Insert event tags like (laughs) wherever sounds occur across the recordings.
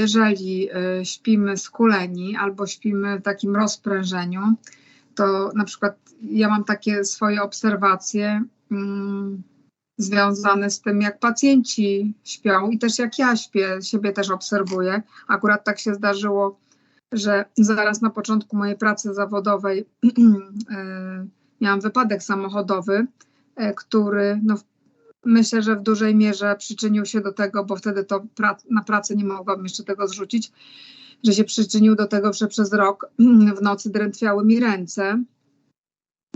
jeżeli y, śpimy skuleni albo śpimy w takim rozprężeniu, to na przykład ja mam takie swoje obserwacje mm, związane z tym, jak pacjenci śpią i też jak ja śpię, siebie też obserwuję. Akurat tak się zdarzyło, że zaraz na początku mojej pracy zawodowej y, (clears throat) miałam wypadek samochodowy, y, który no, myślę, że w dużej mierze przyczynił się do tego, bo wtedy to na pracy nie mogłam jeszcze tego zrzucić, że się przyczynił do tego, że przez rok (clears throat) w nocy drętwiały mi ręce.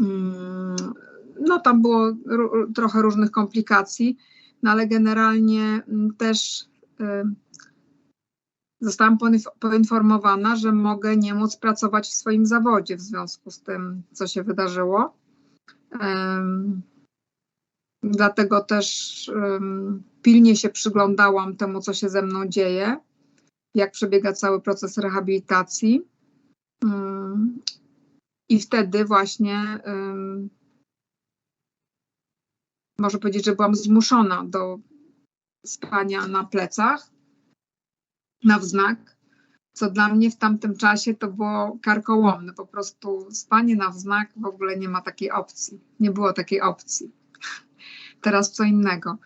Mm, no tam było trochę różnych komplikacji, no ale generalnie mm, też y, zostałam poinformowana, że mogę nie móc pracować w swoim zawodzie w związku z tym, co się wydarzyło. Dlatego też um, pilnie się przyglądałam temu, co się ze mną dzieje, jak przebiega cały proces rehabilitacji. Um, I wtedy właśnie um, może powiedzieć, że byłam zmuszona do spania na plecach, na wznak, co dla mnie w tamtym czasie to było karkołomne. Po prostu spanie na wznak w ogóle nie ma takiej opcji. Nie było takiej opcji teraz co innego.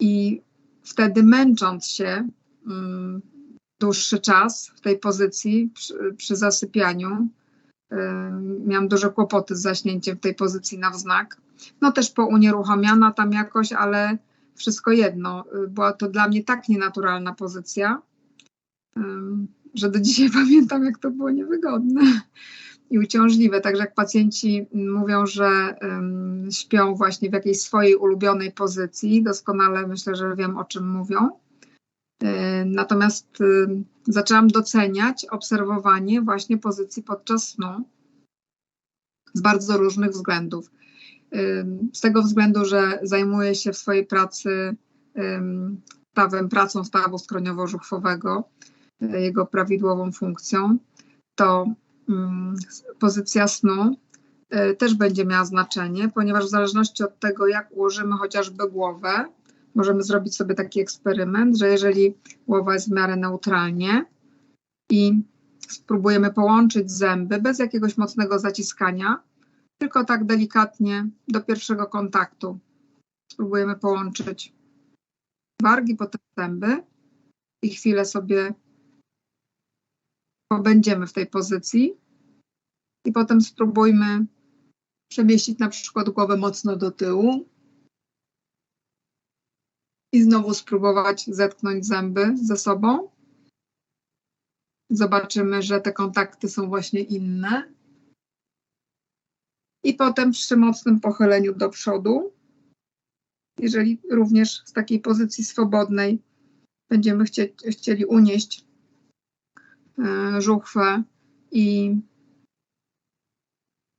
I wtedy męcząc się um, dłuższy czas w tej pozycji przy, przy zasypianiu, um, miałam duże kłopoty z zaśnięciem w tej pozycji na wznak. No też pounieruchomiana tam jakoś, ale wszystko jedno. Była to dla mnie tak nienaturalna pozycja, że do dzisiaj (laughs) pamiętam, jak to było niewygodne i uciążliwe. Także jak pacjenci mówią, że śpią właśnie w jakiejś swojej ulubionej pozycji, doskonale myślę, że wiem o czym mówią. E, natomiast zaczęłam doceniać obserwowanie właśnie pozycji podczas snu z bardzo różnych względów. z tego względu, że zajmuję się w swojej pracy stawem, pracą stawu skroniowo-żuchwowego, e, jego prawidłową funkcją, to pozycja snu y, też będzie miała znaczenie, ponieważ w zależności od tego, jak ułożymy chociażby głowę, możemy zrobić sobie taki eksperyment, że jeżeli głowa jest w miarę neutralnie i spróbujemy połączyć zęby bez jakiegoś mocnego zaciskania, tylko tak delikatnie do pierwszego kontaktu. Spróbujemy połączyć wargi, potem zęby i chwilę sobie pobędziemy w tej pozycji i potem spróbujmy przemieścić na przykład głowę mocno do tyłu i znowu spróbować zetknąć zęby ze sobą. Zobaczymy, że te kontakty są właśnie inne. I potem przy mocnym pochyleniu do przodu, jeżeli również z takiej pozycji swobodnej będziemy chcie, chcieli unieść żuchwę i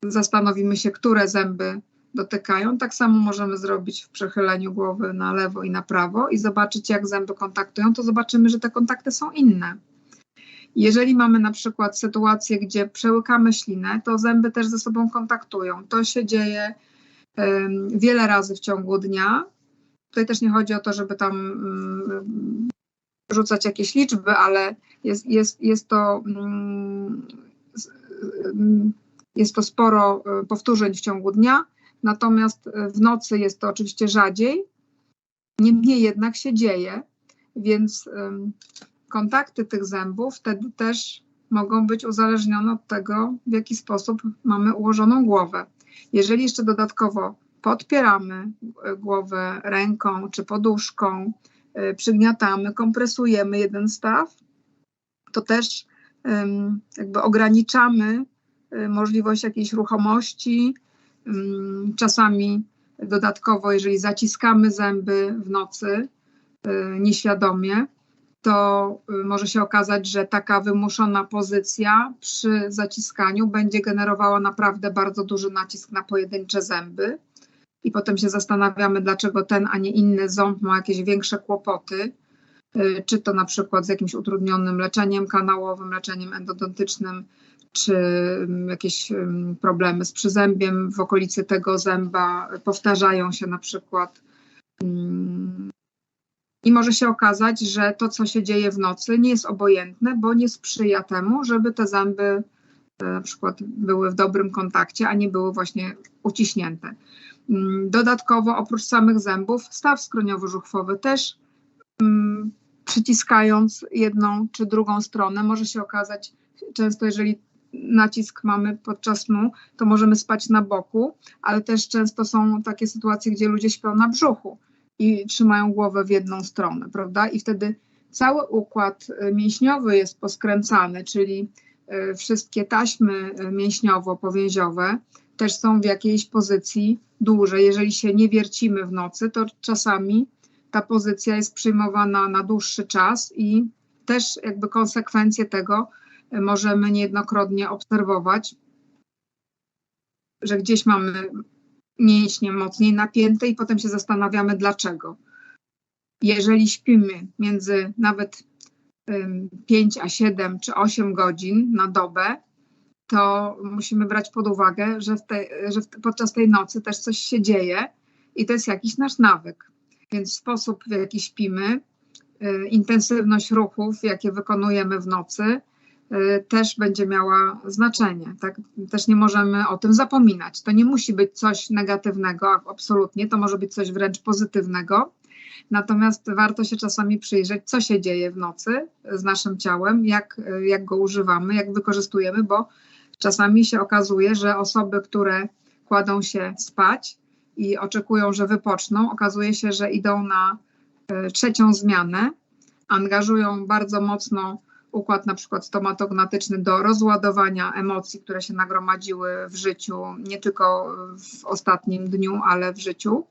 zastanowimy się, które zęby dotykają. Tak samo możemy zrobić w przechyleniu głowy na lewo i na prawo i zobaczyć, jak zęby kontaktują, to zobaczymy, że te kontakty są inne. Jeżeli mamy na przykład sytuację, gdzie przełykamy ślinę, to zęby też ze sobą kontaktują. To się dzieje um, wiele razy w ciągu dnia. Tutaj też nie chodzi o to, żeby tam um, rzucać jakieś liczby, ale jest, jest, jest to um, jest to sporo e, powtórzeń w ciągu dnia, natomiast e, w nocy jest to oczywiście rzadziej. Niemniej jednak się dzieje, więc kontakty tych zębów wtedy też mogą być uzależnione od tego, w jaki sposób mamy ułożoną głowę. Jeżeli jeszcze dodatkowo podpieramy e, głowę ręką czy poduszką, przygniatamy, kompresujemy jeden staw, to też jakby ograniczamy Y, możliwość jakiejś ruchomości. Czasami dodatkowo, jeżeli zaciskamy zęby w nocy y, nieświadomie, to y, może się okazać, że taka wymuszona pozycja przy zaciskaniu będzie generowała naprawdę bardzo duży nacisk na pojedyncze zęby. I potem się zastanawiamy, dlaczego ten, a nie inny ząb ma jakieś większe kłopoty, czy to na przykład z jakimś utrudnionym leczeniem kanałowym, leczeniem endodontycznym, czy mm, jakieś mm, problemy z przyzębiem w okolicy tego zęba powtarzają się na przykład. Mm, I może się okazać, że to, co się dzieje w nocy, nie jest obojętne, bo nie sprzyja temu, żeby te zęby e, na przykład były w dobrym kontakcie, a nie były właśnie uciśnięte. Mm, dodatkowo, oprócz samych zębów, staw skroniowo-żuchwowy też mm, przyciskając jedną czy drugą stronę, może się okazać, często jeżeli nacisk mamy podczas snu, to możemy spać na boku, ale też często są takie sytuacje, gdzie ludzie śpią na brzuchu i trzymają głowę w jedną stronę, prawda? I wtedy cały układ y, mięśniowy jest poskręcany, czyli y, wszystkie taśmy y, mięśniowo-powięziowe też są w jakiejś pozycji dłużej. Jeżeli się nie wiercimy w nocy, to czasami ta pozycja jest przyjmowana na dłuższy czas i też jakby konsekwencje tego możemy niejednokrotnie obserwować, że gdzieś mamy mięśnie mocniej napięte i potem się zastanawiamy dlaczego. Jeżeli śpimy między nawet 5 a 7 czy 8 godzin na dobę, to musimy brać pod uwagę, że, że podczas tej nocy też coś się dzieje i to jest jakiś nasz nawyk. Więc sposób, w jaki śpimy, y, intensywność ruchów, jakie wykonujemy w nocy, Y, też będzie miała znaczenie. Tak? Też nie możemy o tym zapominać. To nie musi być coś negatywnego, absolutnie, to może być coś wręcz pozytywnego. Natomiast warto się czasami przyjrzeć, co się dzieje w nocy z naszym ciałem, jak, jak go używamy, jak wykorzystujemy, bo czasami się okazuje, że osoby, które kładą się spać i oczekują, że wypoczną, okazuje się, że idą na y, trzecią zmianę, angażują bardzo mocno układ na przykład stomatognatyczny do rozładowania emocji, które się nagromadziły w życiu, nie tylko w ostatnim dniu, ale w życiu.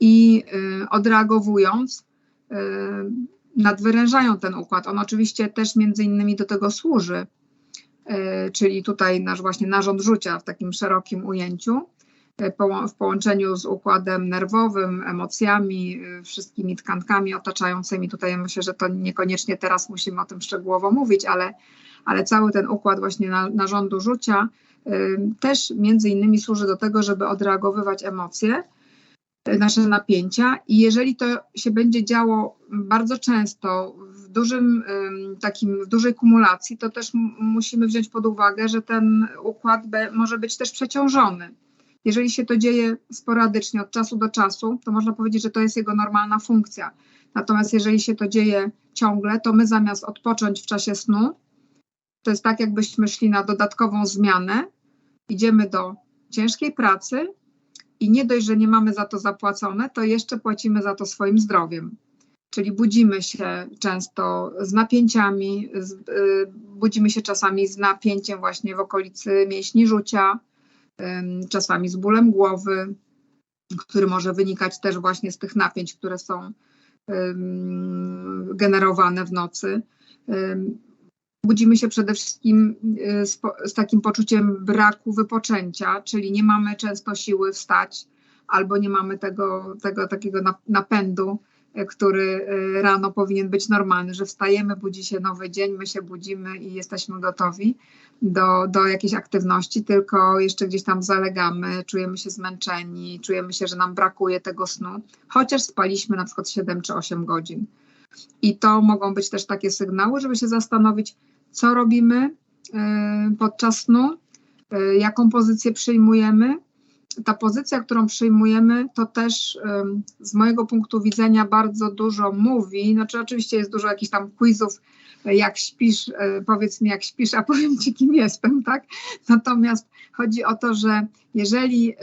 I y, odreagowując, y, nadwyrężają ten układ. On oczywiście też między innymi do tego służy, czyli tutaj nasz właśnie narząd rzucia w takim szerokim ujęciu, w połączeniu z układem nerwowym, emocjami, y, wszystkimi tkankami otaczającymi. Tutaj myślę, że to niekoniecznie teraz musimy o tym szczegółowo mówić, ale, ale cały ten układ właśnie narządu y, też między innymi służy do tego, żeby odreagowywać emocje, y, nasze napięcia i jeżeli to się będzie działo bardzo często dużym takim, w dużej kumulacji, to też musimy wziąć pod uwagę, że ten układ może być też przeciążony. Jeżeli się to dzieje sporadycznie od czasu do czasu, to można powiedzieć, że to jest jego normalna funkcja. Natomiast jeżeli się to dzieje ciągle, to my zamiast odpocząć w czasie snu, to jest tak, jakbyśmy szli na dodatkową zmianę, idziemy do ciężkiej pracy i nie dość, że nie mamy za to zapłacone, to jeszcze płacimy za to swoim zdrowiem. Czyli budzimy się często z napięciami, z, y, budzimy się czasami z napięciem właśnie w okolicy mięśni rzucia, czasami z bólem głowy, który może wynikać też właśnie z tych napięć, które są generowane w nocy. Budzimy się przede wszystkim y, z, z, takim poczuciem braku wypoczęcia, czyli nie mamy często siły wstać albo nie mamy tego, tego takiego napędu który y, rano powinien być normalny, że wstajemy, budzi się nowy dzień, my się budzimy i jesteśmy gotowi do, do jakiejś aktywności, tylko jeszcze gdzieś tam zalegamy, czujemy się zmęczeni, czujemy się, że nam brakuje tego snu, chociaż spaliśmy na przykład 7 czy 8 godzin. I to mogą być też takie sygnały, żeby się zastanowić, co robimy y, podczas snu, jaką pozycję przyjmujemy ta pozycja, którą przyjmujemy, to też z mojego punktu widzenia bardzo dużo mówi. Znaczy, oczywiście jest dużo jakichś tam quizów, jak śpisz, e, powiedz mi, jak śpisz, a (laughs) powiem ci, kim jestem, tak? Natomiast chodzi o to, że jeżeli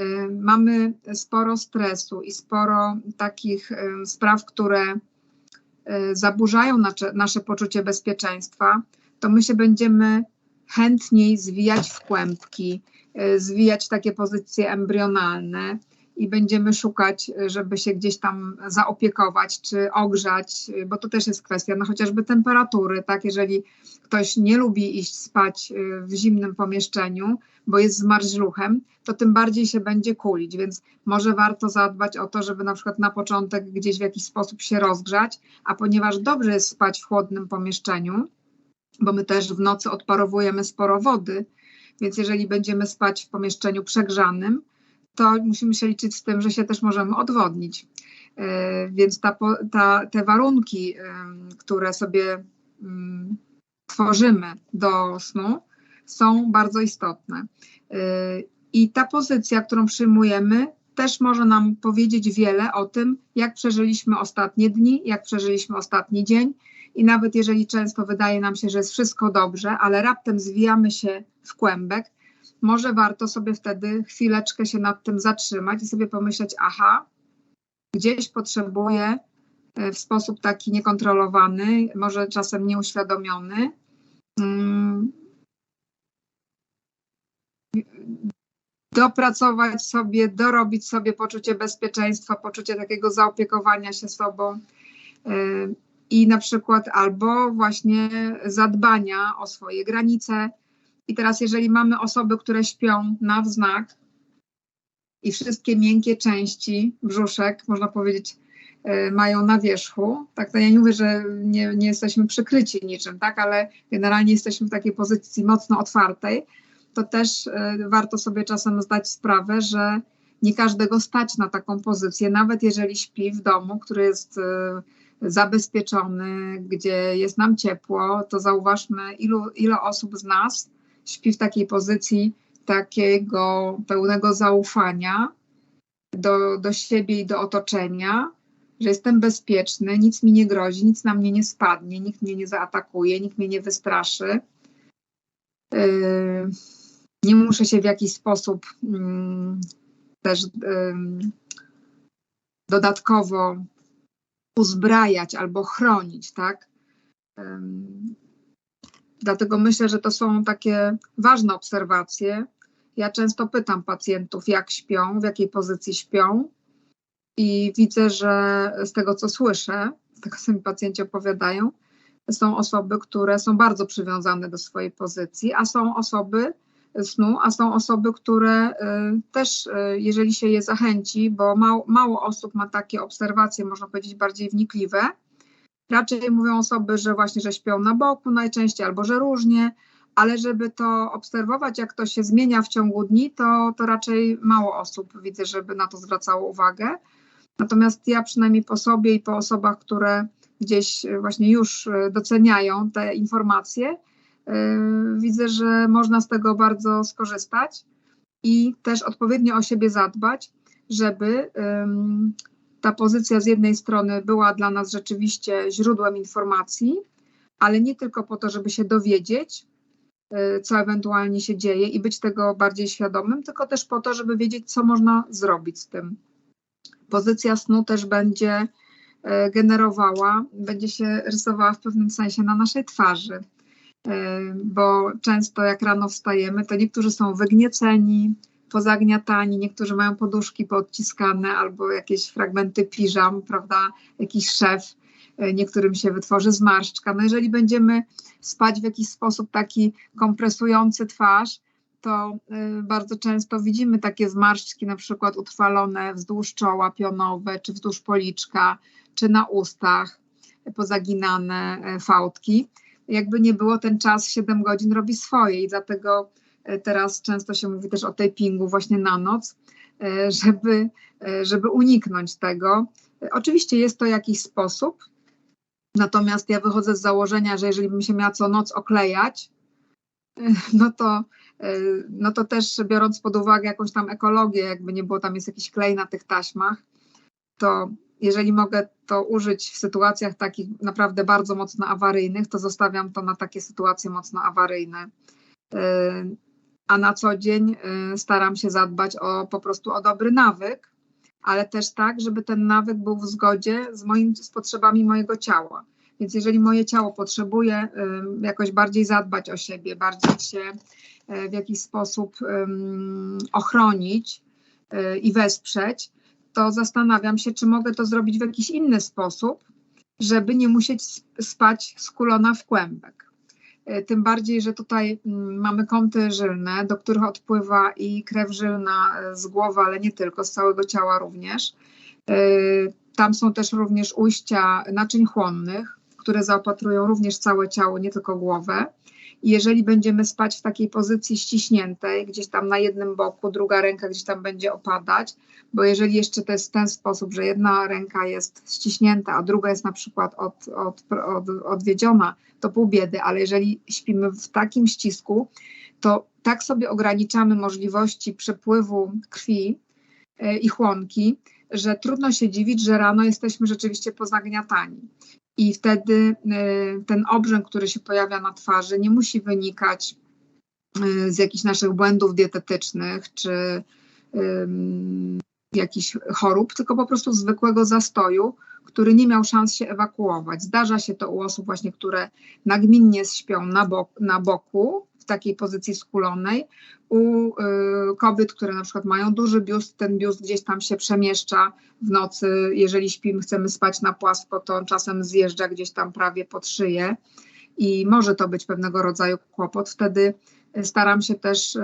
mamy sporo stresu i sporo takich spraw, które e, zaburzają nasze, nasze poczucie bezpieczeństwa, to my się będziemy chętniej zwijać w kłębki, E, zwijać takie pozycje embrionalne i będziemy szukać, żeby się gdzieś tam zaopiekować czy ogrzać, bo to też jest kwestia no chociażby temperatury, tak? Jeżeli ktoś nie lubi iść spać e, w zimnym pomieszczeniu, bo jest zmarzluchem, to tym bardziej się będzie kulić, więc może warto zadbać o to, żeby na przykład na początek gdzieś w jakiś sposób się rozgrzać, a ponieważ dobrze jest spać w chłodnym pomieszczeniu, bo my też w nocy odparowujemy sporo wody, więc jeżeli będziemy spać w pomieszczeniu przegrzanym, to musimy się liczyć z tym, że się też możemy odwodnić. Więc ta, ta, te warunki, które sobie mm, tworzymy do snu, są bardzo istotne. I ta pozycja, którą przyjmujemy, też może nam powiedzieć wiele o tym, jak przeżyliśmy ostatnie dni, jak przeżyliśmy ostatni dzień. I nawet jeżeli często wydaje nam się, że jest wszystko dobrze, ale raptem zwijamy się w kłębek, może warto sobie wtedy chwileczkę się nad tym zatrzymać i sobie pomyśleć: aha, gdzieś potrzebuję e, w sposób taki niekontrolowany, może czasem nieuświadomiony, mm, dopracować sobie, dorobić sobie poczucie bezpieczeństwa, poczucie takiego zaopiekowania się sobą. E, i na przykład albo właśnie zadbania o swoje granice. I teraz, jeżeli mamy osoby, które śpią na wznak i wszystkie miękkie części brzuszek, można powiedzieć, e, mają na wierzchu, tak to ja nie mówię, że nie, nie jesteśmy przykryci niczym, tak, ale generalnie jesteśmy w takiej pozycji mocno otwartej, to też e, warto sobie czasem zdać sprawę, że nie każdego stać na taką pozycję, nawet jeżeli śpi w domu, który jest e, zabezpieczony, gdzie jest nam ciepło, to zauważmy, ilu, ile osób z nas śpi w takiej pozycji takiego pełnego zaufania do, do siebie i do otoczenia, że jestem bezpieczny, nic mi nie grozi, nic na mnie nie spadnie, nikt mnie nie zaatakuje, nikt mnie nie wystraszy. Yy, nie muszę się w jakiś sposób mm, też dodatkowo uzbrajać albo chronić, tak? Dlatego myślę, że to są takie ważne obserwacje. Ja często pytam pacjentów, jak śpią, w jakiej pozycji śpią, i widzę, że z tego, co słyszę, z tego, co mi pacjenci opowiadają, są osoby, które są bardzo przywiązane do swojej pozycji, a są osoby, snu, a są osoby, które y, też, y, jeżeli się je zachęci, bo mało, mało osób ma takie obserwacje, można powiedzieć, bardziej wnikliwe, raczej mówią osoby, że właśnie, że śpią na boku najczęściej albo że różnie, ale żeby to obserwować, jak to się zmienia w ciągu dni, to, to raczej mało osób widzę, żeby na to zwracało uwagę. Natomiast ja przynajmniej po sobie i po osobach, które gdzieś właśnie już y, doceniają te informacje, widzę, że można z tego bardzo skorzystać i też odpowiednio o siebie zadbać, żeby ta pozycja z jednej strony była dla nas rzeczywiście źródłem informacji, ale nie tylko po to, żeby się dowiedzieć, yy, co ewentualnie się dzieje i być tego bardziej świadomym, tylko też po to, żeby wiedzieć, co można zrobić z tym. Pozycja snu też będzie yy, generowała, będzie się rysowała w pewnym sensie na naszej twarzy bo często jak rano wstajemy, to niektórzy są wygnieceni, pozagniatani, niektórzy mają poduszki podciskane albo jakieś fragmenty piżam, prawda, jakiś szef, e, niektórym się wytworzy zmarszczka. No jeżeli będziemy spać w jakiś sposób taki kompresujący twarz, to e, bardzo często widzimy takie zmarszczki, na przykład utrwalone wzdłuż czoła pionowe, czy wzdłuż policzka, czy na ustach, pozaginane fałdki jakby nie było, ten czas 7 godzin robi swoje i dlatego e, teraz często się mówi też o tapingu właśnie na noc, e, żeby, e, żeby uniknąć tego. Oczywiście jest to jakiś sposób, natomiast ja wychodzę z założenia, że jeżeli bym się miała co noc oklejać, no to, no to też biorąc pod uwagę jakąś tam ekologię, jakby nie było tam jest jakiś klej na tych taśmach, to jeżeli mogę to użyć w sytuacjach takich naprawdę bardzo mocno awaryjnych, to zostawiam to na takie sytuacje mocno awaryjne. Y, a na co dzień y, staram się zadbać o po prostu o dobry nawyk, ale też tak, żeby ten nawyk był w zgodzie z, moim, z potrzebami mojego ciała. Więc jeżeli moje ciało potrzebuje y, jakoś bardziej zadbać o siebie, bardziej się w jakiś sposób ochronić i wesprzeć, to zastanawiam się, czy mogę to zrobić w jakiś inny sposób, żeby nie musieć spać skulona w kłębek. E, tym bardziej, że tutaj mm, mamy kąty żylne, do których odpływa i krew żylna z głowy, ale nie tylko, z całego ciała również. E, tam są też również ujścia naczyń chłonnych, które zaopatrują również całe ciało, nie tylko głowę. Jeżeli będziemy spać w takiej pozycji ściśniętej, gdzieś tam na jednym boku, druga ręka gdzieś tam będzie opadać, bo jeżeli jeszcze to jest w ten sposób, że jedna ręka jest ściśnięta, a druga jest na przykład od, od, od, odwiedziona, to pół biedy, ale jeżeli śpimy w takim ścisku, to tak sobie ograniczamy możliwości przepływu krwi e, i chłonki, że trudno się dziwić, że rano jesteśmy rzeczywiście pozagniatani. I wtedy e, ten obrzęk, który się pojawia na twarzy, nie musi wynikać e, z jakichś naszych błędów dietetycznych czy jakichś chorób, tylko po prostu zwykłego zastoju, który nie miał szans się ewakuować. Zdarza się to u osób właśnie, które nagminnie śpią na, na boku, takiej pozycji skulonej, u y, kobiet, które na przykład mają duży biust, ten biust gdzieś tam się przemieszcza w nocy, jeżeli śpimy, chcemy spać na płasko, to on czasem zjeżdża gdzieś tam prawie pod szyję i może to być pewnego rodzaju kłopot. Wtedy staram się też y,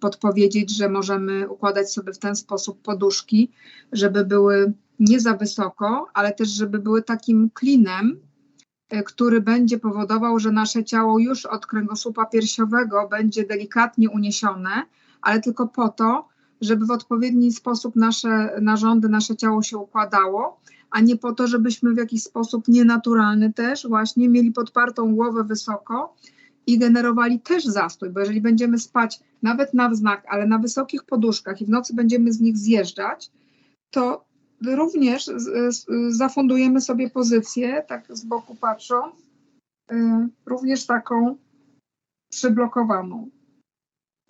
podpowiedzieć, że możemy układać sobie w ten sposób poduszki, żeby były nie za wysoko, ale też żeby były takim klinem, który będzie powodował, że nasze ciało już od kręgosłupa piersiowego będzie delikatnie uniesione, ale tylko po to, żeby w odpowiedni sposób nasze narządy, nasze ciało się układało, a nie po to, żebyśmy w jakiś sposób nienaturalny też właśnie mieli podpartą głowę wysoko i generowali też zastój, bo jeżeli będziemy spać nawet na wznak, ale na wysokich poduszkach i w nocy będziemy z nich zjeżdżać, to również zafundujemy sobie pozycję, tak z boku patrząc, y, również taką przyblokowaną.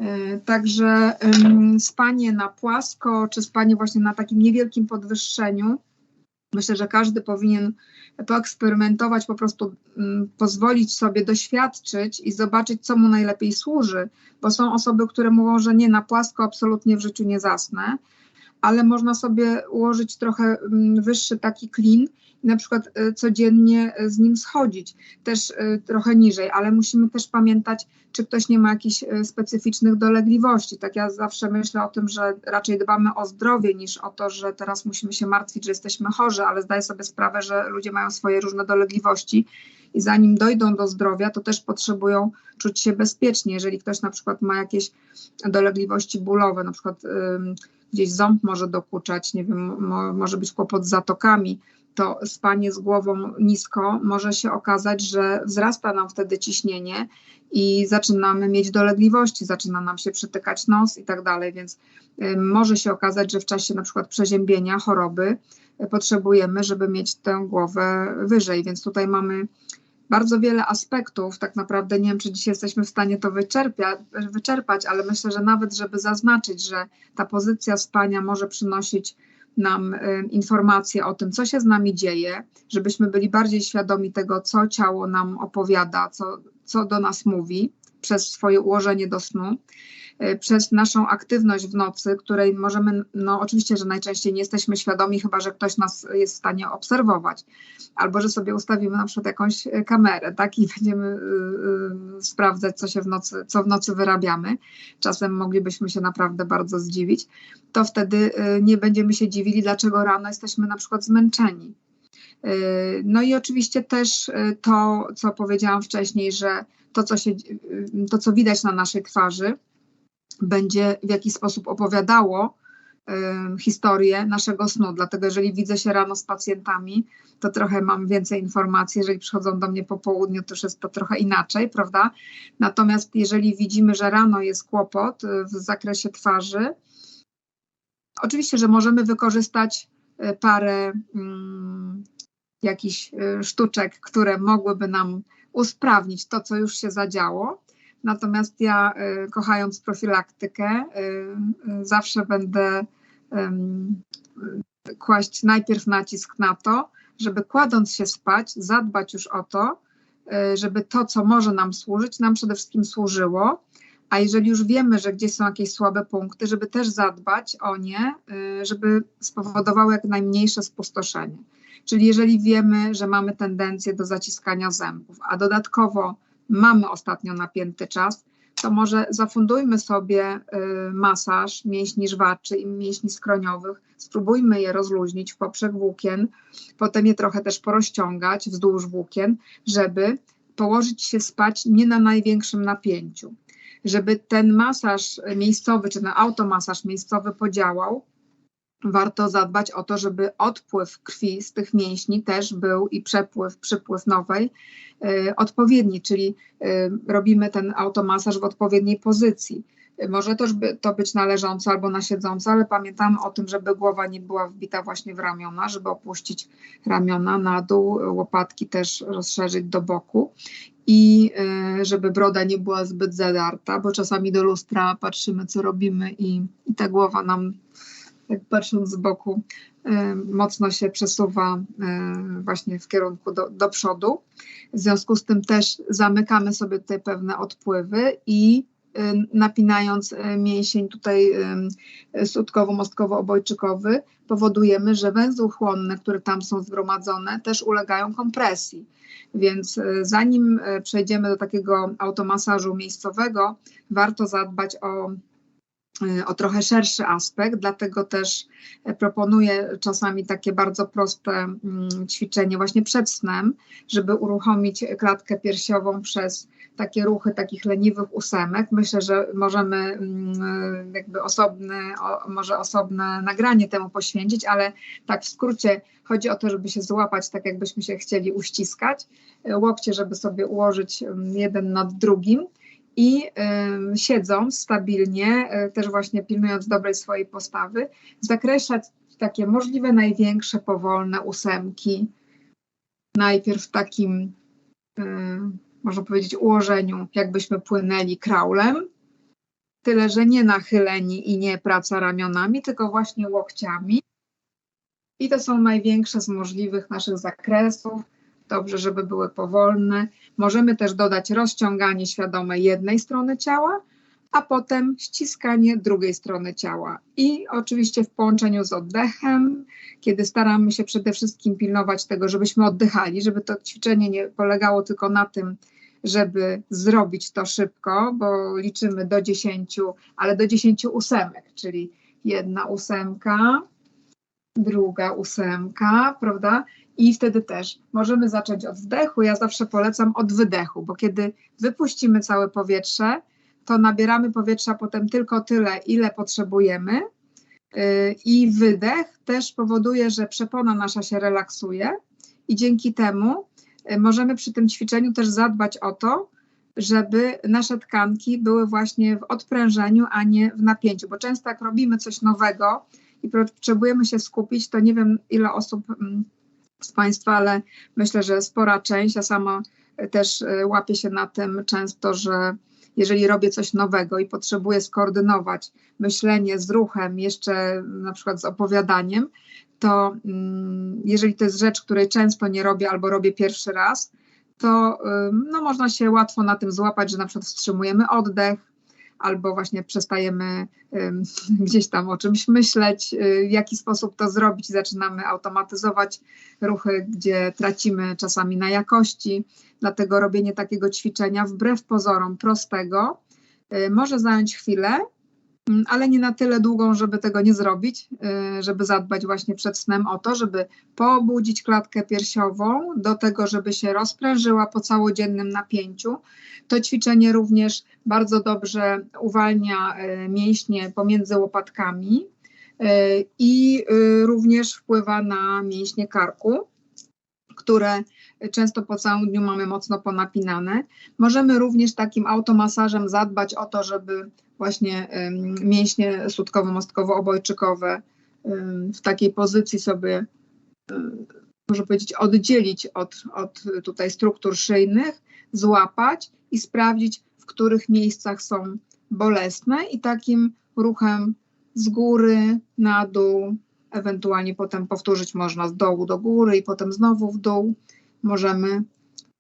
Y, także spanie na płasko, czy spanie właśnie na takim niewielkim podwyższeniu, myślę, że każdy powinien poeksperymentować, po prostu pozwolić sobie doświadczyć i zobaczyć, co mu najlepiej służy, bo są osoby, które mówią, że nie, na płasko absolutnie w życiu nie zasnę, ale można sobie ułożyć trochę mm, wyższy taki klin i na przykład y, codziennie y, z nim schodzić, też y, trochę niżej, ale musimy też pamiętać, czy ktoś nie ma jakichś specyficznych dolegliwości. Tak ja zawsze myślę o tym, że raczej dbamy o zdrowie niż o to, że teraz musimy się martwić, że jesteśmy chorzy, ale zdaję sobie sprawę, że ludzie mają swoje różne dolegliwości i zanim dojdą do zdrowia, to też potrzebują czuć się bezpiecznie. Jeżeli ktoś na przykład ma jakieś dolegliwości bólowe, na przykład gdzieś ząb może dokuczać, nie wiem, mo, może być kłopot z zatokami, to spanie z głową nisko może się okazać, że wzrasta nam wtedy ciśnienie i zaczynamy mieć dolegliwości, zaczyna nam się przytykać nos i tak dalej, więc y, może się okazać, że w czasie na przykład przeziębienia, choroby y, potrzebujemy, żeby mieć tę głowę wyżej, więc tutaj mamy bardzo wiele aspektów. Tak naprawdę nie wiem, czy dzisiaj jesteśmy w stanie to wyczerpać, ale myślę, że nawet, żeby zaznaczyć, że ta pozycja spania może przynosić nam y, informacje o tym, co się z nami dzieje, żebyśmy byli bardziej świadomi tego, co ciało nam opowiada, co, co do nas mówi przez swoje ułożenie do snu. Y, przez naszą aktywność w nocy, której możemy, no oczywiście, że najczęściej nie jesteśmy świadomi, chyba że ktoś nas jest w stanie obserwować, albo że sobie ustawimy na przykład jakąś y, kamerę, tak, i (laughs) będziemy y, sprawdzać, co się w nocy, co w nocy wyrabiamy. Czasem moglibyśmy się naprawdę bardzo zdziwić, to wtedy nie będziemy się dziwili, dlaczego rano jesteśmy na przykład zmęczeni. No i oczywiście też to, co powiedziałam wcześniej, że to, co, się, to, co widać na naszej twarzy, będzie w jakiś sposób opowiadało historię naszego snu. Dlatego, jeżeli widzę się rano z pacjentami, to trochę mam więcej informacji. Jeżeli przychodzą do mnie po południu, to już jest to trochę inaczej, prawda? Natomiast jeżeli widzimy, że rano jest kłopot y, w zakresie twarzy, oczywiście, że możemy wykorzystać y, parę um, jakichś y, sztuczek, które mogłyby nam usprawnić to, co już się zadziało. Natomiast ja, y, kochając profilaktykę, y, y, zawsze będę kłaść najpierw nacisk na to, żeby kładąc się spać, zadbać już o to, żeby to, co może nam służyć, nam przede wszystkim służyło. A jeżeli już wiemy, że gdzieś są jakieś słabe punkty, żeby też zadbać o nie, żeby spowodowały jak najmniejsze spustoszenie. Czyli jeżeli wiemy, że mamy tendencję do zaciskania zębów, a dodatkowo mamy ostatnio napięty czas, to może zafundujmy sobie y, masaż mięśni żwaczy i mięśni skroniowych, spróbujmy je rozluźnić w poprzek włókien, potem je trochę też porozciągać wzdłuż włókien, żeby położyć się spać nie na największym napięciu. Żeby ten masaż miejscowy, czy ten automasaż miejscowy podziałał, warto zadbać o to, żeby odpływ krwi z tych mięśni też był i przepływ, przypływ nowej y, odpowiedni, czyli y, robimy ten automasaż w odpowiedniej pozycji. Może też by to być należąco albo na siedząco, ale pamiętamy o tym, żeby głowa nie była wbita właśnie w ramiona, żeby opuścić ramiona na dół, łopatki też rozszerzyć do boku i y, żeby broda nie była zbyt zadarta, bo czasami do lustra patrzymy, co robimy i, i ta głowa nam tak patrząc z boku, mocno się przesuwa właśnie w kierunku do, do przodu. W związku z tym też zamykamy sobie te pewne odpływy i napinając mięsień tutaj sutkowo-mostkowo-obojczykowy, powodujemy, że węzły chłonne, które tam są zgromadzone, też ulegają kompresji. Więc zanim przejdziemy do takiego automasażu miejscowego, warto zadbać o o trochę szerszy aspekt, dlatego też proponuję czasami takie bardzo proste mm, ćwiczenie właśnie przed snem, żeby uruchomić klatkę piersiową przez takie ruchy takich leniwych ósemek. Myślę, że możemy mm, jakby osobne, może osobne nagranie temu poświęcić, ale tak w skrócie chodzi o to, żeby się złapać tak jakbyśmy się chcieli uściskać, łokcie, żeby sobie ułożyć mm, jeden nad drugim i y, siedząc stabilnie, y, też właśnie pilnując dobrej swojej postawy, zakreślać takie możliwe największe powolne ósemki. Najpierw w takim, y, można powiedzieć, ułożeniu, jakbyśmy płynęli kraulem, tyle że nie nachyleni i nie praca ramionami, tylko właśnie łokciami. I to są największe z możliwych naszych zakresów dobrze, żeby były powolne. Możemy też dodać rozciąganie świadome jednej strony ciała, a potem ściskanie drugiej strony ciała. I oczywiście w połączeniu z oddechem, kiedy staramy się przede wszystkim pilnować tego, żebyśmy oddychali, żeby to ćwiczenie nie polegało tylko na tym, żeby zrobić to szybko, bo liczymy do 10, ale do 10 ósemek, czyli jedna ósemka, druga ósemka, prawda? I wtedy też możemy zacząć od wdechu. Ja zawsze polecam od wydechu, bo kiedy wypuścimy całe powietrze, to nabieramy powietrza potem tylko tyle, ile potrzebujemy. Y, I wydech też powoduje, że przepona nasza się relaksuje, i dzięki temu y, możemy przy tym ćwiczeniu też zadbać o to, żeby nasze tkanki były właśnie w odprężeniu, a nie w napięciu. Bo często jak robimy coś nowego i potrzebujemy się skupić, to nie wiem, ile osób mm, z Państwa, ale myślę, że spora część, ja sama też e, łapię się na tym często, że jeżeli robię coś nowego i potrzebuję skoordynować myślenie z ruchem, jeszcze na przykład z opowiadaniem, to mm, jeżeli to jest rzecz, której często nie robię albo robię pierwszy raz, to no, można się łatwo na tym złapać, że na przykład wstrzymujemy oddech, albo właśnie przestajemy (laughs) gdzieś tam o czymś myśleć, y, w jaki sposób to zrobić, zaczynamy automatyzować ruchy, gdzie tracimy czasami na jakości. Dlatego robienie takiego ćwiczenia wbrew pozorom prostego y, może zająć chwilę, ale nie na tyle długą, żeby tego nie zrobić, y, żeby zadbać właśnie przed snem o to, żeby pobudzić klatkę piersiową, do tego, żeby się rozprężyła po całodziennym napięciu. To ćwiczenie również bardzo dobrze uwalnia y, mięśnie pomiędzy łopatkami y, i również wpływa na mięśnie karku, które często po całym dniu mamy mocno ponapinane. Możemy również takim automasażem zadbać o to, żeby właśnie mięśnie sutkowo-mostkowo-obojczykowe w takiej pozycji sobie, można powiedzieć, oddzielić od, od tutaj struktur szyjnych, złapać i sprawdzić, w których miejscach są bolesne i takim ruchem z góry na dół, ewentualnie potem powtórzyć można z dołu do góry i potem znowu w dół. Możemy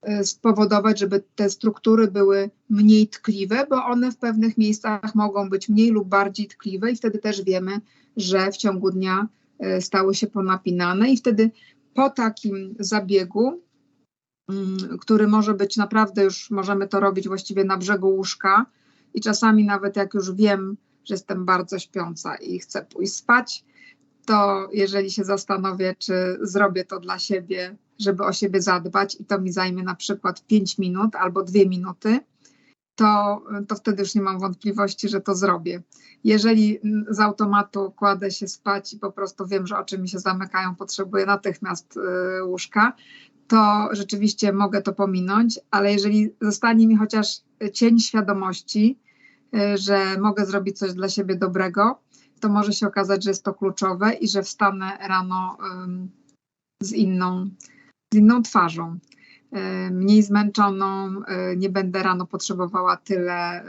E, spowodować, żeby te struktury były mniej tkliwe, bo one w pewnych miejscach mogą być mniej lub bardziej tkliwe i wtedy też wiemy, że w ciągu dnia e, stały się ponapinane i wtedy po takim zabiegu, mm, który może być naprawdę już, możemy to robić właściwie na brzegu łóżka i czasami nawet jak już wiem, że jestem bardzo śpiąca i chcę pójść spać, to jeżeli się zastanowię, czy zrobię to dla siebie żeby o siebie zadbać i to mi zajmie na przykład 5 minut albo 2 minuty, to, to wtedy już nie mam wątpliwości, że to zrobię. Jeżeli z automatu kładę się spać i po prostu wiem, że oczy mi się zamykają, potrzebuję natychmiast y, łóżka, to rzeczywiście mogę to pominąć, ale jeżeli zostanie mi chociaż cień świadomości, y, że mogę zrobić coś dla siebie dobrego, to może się okazać, że jest to kluczowe i że wstanę rano z inną, z inną twarzą. Y, mniej zmęczoną, y, nie będę rano potrzebowała tyle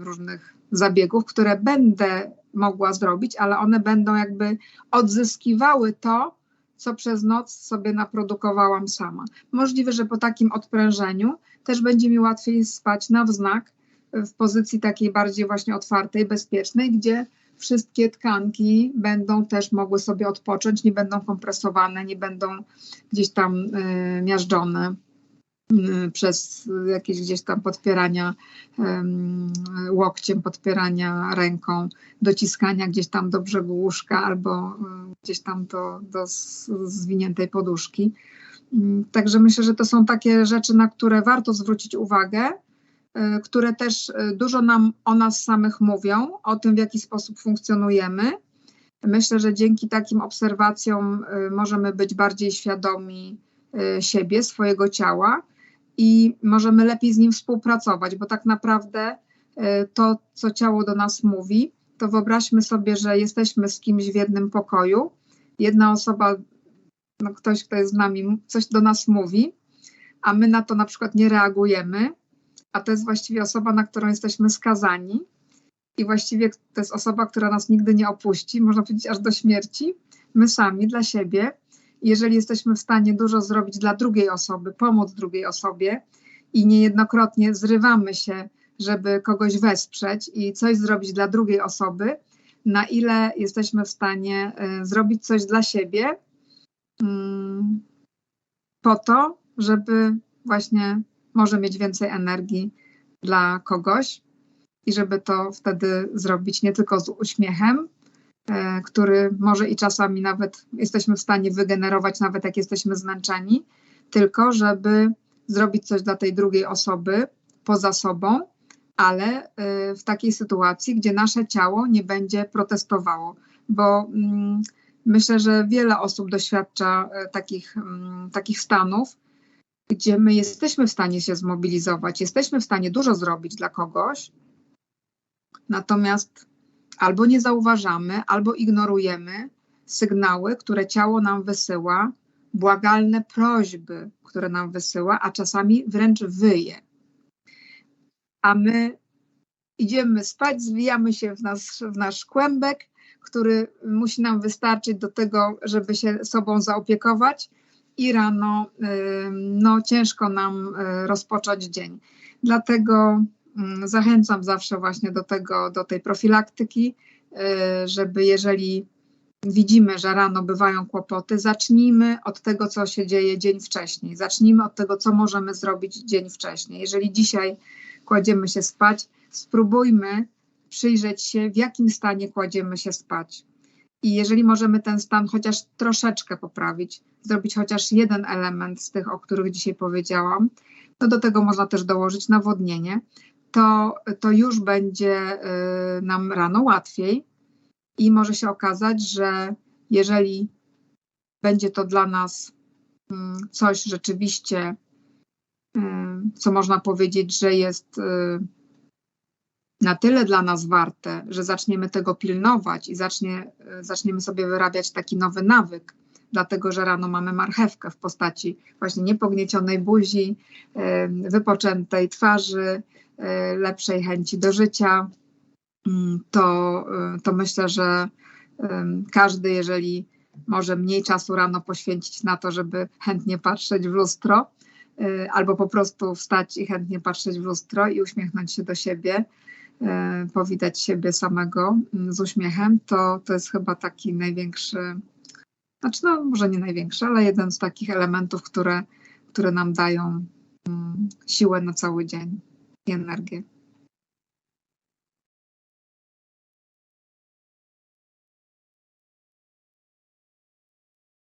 różnych zabiegów, które będę mogła zrobić, ale one będą jakby odzyskiwały to, co przez noc sobie naprodukowałam sama. Możliwe, że po takim odprężeniu też będzie mi łatwiej spać na wznak w pozycji takiej bardziej właśnie otwartej, bezpiecznej, gdzie wszystkie tkanki będą też mogły sobie odpocząć, nie będą kompresowane, nie będą gdzieś tam y, miażdżone y, przez jakieś gdzieś tam podpierania łokciem, podpierania ręką, dociskania gdzieś tam do brzegu łóżka albo y, gdzieś tam do, do zwiniętej poduszki. Także myślę, że to są takie rzeczy, na które warto zwrócić uwagę Y, które też y, dużo nam o nas samych mówią, o tym, w jaki sposób funkcjonujemy. Myślę, że dzięki takim obserwacjom y, możemy być bardziej świadomi siebie, swojego ciała i możemy lepiej z nim współpracować, bo tak naprawdę to, co ciało do nas mówi, to wyobraźmy sobie, że jesteśmy z kimś w jednym pokoju. Jedna osoba, no ktoś, kto jest z nami, coś do nas mówi, a my na to na przykład nie reagujemy, a to jest właściwie osoba, na którą jesteśmy skazani. I właściwie to jest osoba, która nas nigdy nie opuści, można powiedzieć aż do śmierci. My sami dla siebie. Jeżeli jesteśmy w stanie dużo zrobić dla drugiej osoby, pomóc drugiej osobie i niejednokrotnie zrywamy się, żeby kogoś wesprzeć i coś zrobić dla drugiej osoby, na ile jesteśmy w stanie y, zrobić coś dla siebie mm, po to, żeby właśnie może mieć więcej energii dla kogoś i żeby to wtedy zrobić nie tylko z uśmiechem, e, który może i czasami nawet jesteśmy w stanie wygenerować, nawet jak jesteśmy zmęczeni, tylko żeby zrobić coś dla tej drugiej osoby poza sobą, ale e, w takiej sytuacji, gdzie nasze ciało nie będzie protestowało, bo mm, myślę, że wiele osób doświadcza e, takich, mm, takich stanów, gdzie my jesteśmy w stanie się zmobilizować, jesteśmy w stanie dużo zrobić dla kogoś, natomiast albo nie zauważamy, albo ignorujemy sygnały, które ciało nam wysyła, błagalne prośby, które nam wysyła, a czasami wręcz wyje. A my idziemy spać, zwijamy się w nasz, w nasz kłębek, który musi nam wystarczyć do tego, żeby się sobą zaopiekować, i rano no, ciężko nam y, rozpocząć dzień. Dlatego mm, zachęcam zawsze właśnie do tego, do tej profilaktyki, y, żeby jeżeli widzimy, że rano bywają kłopoty, zacznijmy od tego, co się dzieje dzień wcześniej. Zacznijmy od tego, co możemy zrobić dzień wcześniej. Jeżeli dzisiaj kładziemy się spać, spróbujmy przyjrzeć się, w jakim stanie kładziemy się spać. I jeżeli możemy ten stan chociaż troszeczkę poprawić, zrobić chociaż jeden element z tych, o których dzisiaj powiedziałam, to do tego można też dołożyć nawodnienie, to, to już będzie y, nam rano łatwiej i może się okazać, że jeżeli będzie to dla nas mm, coś rzeczywiście, y, co można powiedzieć, że jest y, na tyle dla nas warte, że zaczniemy tego pilnować i zacznie, zaczniemy sobie wyrabiać taki nowy nawyk, dlatego że rano mamy marchewkę w postaci właśnie niepogniecionej buzi, wypoczętej twarzy, lepszej chęci do życia, mm, to, to myślę, że każdy, jeżeli może mniej czasu rano poświęcić na to, żeby chętnie patrzeć w lustro, albo po prostu wstać i chętnie patrzeć w lustro i uśmiechnąć się do siebie, powitać siebie samego mm, z uśmiechem, to, to jest chyba taki największy, znaczy no może nie największy, ale jeden z takich elementów, które, które nam dają mm, siłę na cały dzień i energię.